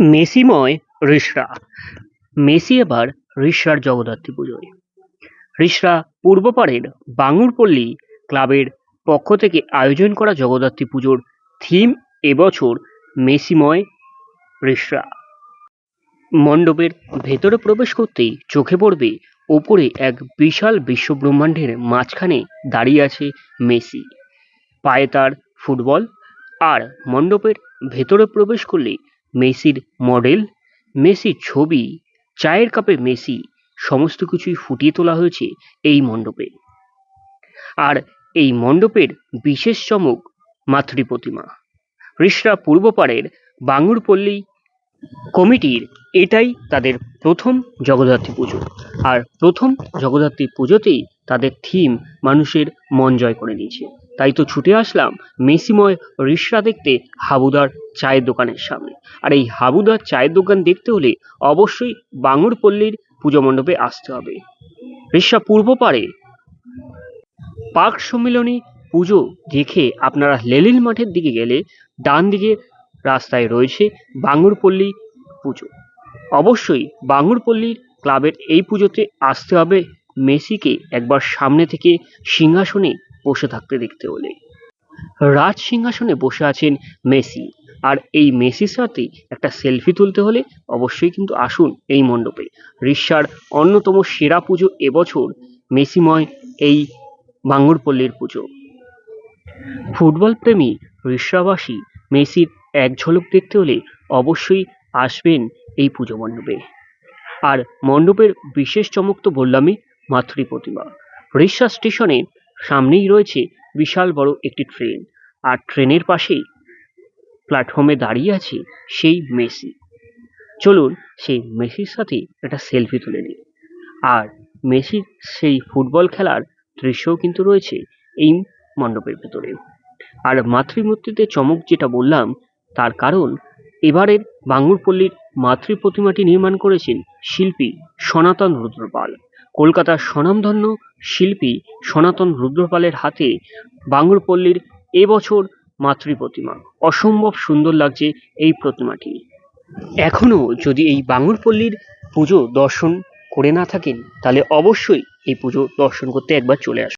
মেসিময় Rishra Messi এবার রিষড়ার জগদ্ধাত্রী পুজোয়। রিষড়া পূর্বপাড়ের বাঙুরপল্লী ক্লাবের পক্ষ থেকে আয়োজন করা জগদ্ধাত্রী পুজোর থিম এবছর মেসিময় রিষড়া মণ্ডপের ভেতরে প্রবেশ করতেই চোখে পড়বে ওপরে এক বিশাল বিশ্বব্রহ্মাণ্ডের মাঝখানে দাঁড়িয়ে আছে মেসি। পায়ে তার ফুটবল আর মণ্ডপের ভেতরে প্রবেশ করলে মেসির মডেল, মেসির ছবি, চায়ের কাপে মেসি, সমস্ত কিছুই ফুটিয়ে তোলা হয়েছে এই মণ্ডপে। আর এই মণ্ডপের বিশেষ চমক মাতৃ প্রতিমা রিষড়া পূর্বপাড়ের বাঙুরপল্লী কমিটির এটাই তাদের প্রথম জগদ্ধাত্রী পুজো। আর প্রথম জগদ্ধাত্রী পুজোতেই তাদের থিম মানুষের মন জয় করে নিয়েছে। তাই তো ছুটে আসলাম মেসিময় রিসরা দেখতে হাবুদার চায়ের দোকানের সামনে। আর এই হাবুদার চায়ের দোকান দেখতে হলে অবশ্যই বাঙুরপল্লীর পুজো মণ্ডপে আসতে হবে। রিসা পূর্ব পাড়ে পার্ক সম্মিলনী পুজো দেখে আপনারা লেলিল মাঠের দিকে গেলে ডান দিকে রাস্তায় রয়েছে বাঙুরপল্লী পুজো। অবশ্যই বাঙুরপল্লীর ক্লাবের এই পুজোতে আসতে হবে মেসিকে একবার সামনে থেকে সিংহাসনে বসে থাকতে দেখতে হলে। রাজ সিংহাসনে বসে আছেন মেসি। আর এই মেসির সাথে একটা সেলফি তুলতে হলে অবশ্যই কিন্তু আসুন এই মণ্ডপে। রিসার অন্যতম সেরা পুজো এবছর মেসিময় এই বাঙ্গুরপল্লীর পুজো। ফুটবল প্রেমী রিসাবাসী মেসির এক ঝলক দেখতে হলে অবশ্যই আসবেন এই পুজো মণ্ডপে। আর মণ্ডপের বিশেষ চমক তো বললামই মাতৃ প্রতিমা। রিসা স্টেশনে সামনেই রয়েছে বিশাল বড় একটি ট্রেন। আর ট্রেনের পাশেই প্ল্যাটফর্মে দাঁড়িয়ে আছে সেই মেসি। চলুন সেই মেসির সাথে একটা সেলফি তুলে নিই। আর মেসির সেই ফুটবল খেলার দৃশ্যও কিন্তু রয়েছে এই মণ্ডপের ভেতরে। আর মাতৃমূর্তিতে চমক যেটা বললাম তার কারণ, এবারের বাঙ্গুরপল্লীর মাতৃ প্রতিমাটি নির্মাণ করেছেন শিল্পী সনাতন রুদ্রপাল। কলকাতার স্বনামধন্য শিল্পী সনাতন রুদ্রপালের হাতে বাঙ্গুরপল্লীর এবছর মাতৃ প্রতিমা। অসম্ভব সুন্দর লাগছে এই প্রতিমাটি। এখনও যদি এই বাঙুরপল্লীর পুজো দর্শন করে না থাকেন, তাহলে অবশ্যই এই পুজো দর্শন করতে একবার চলে আসুন।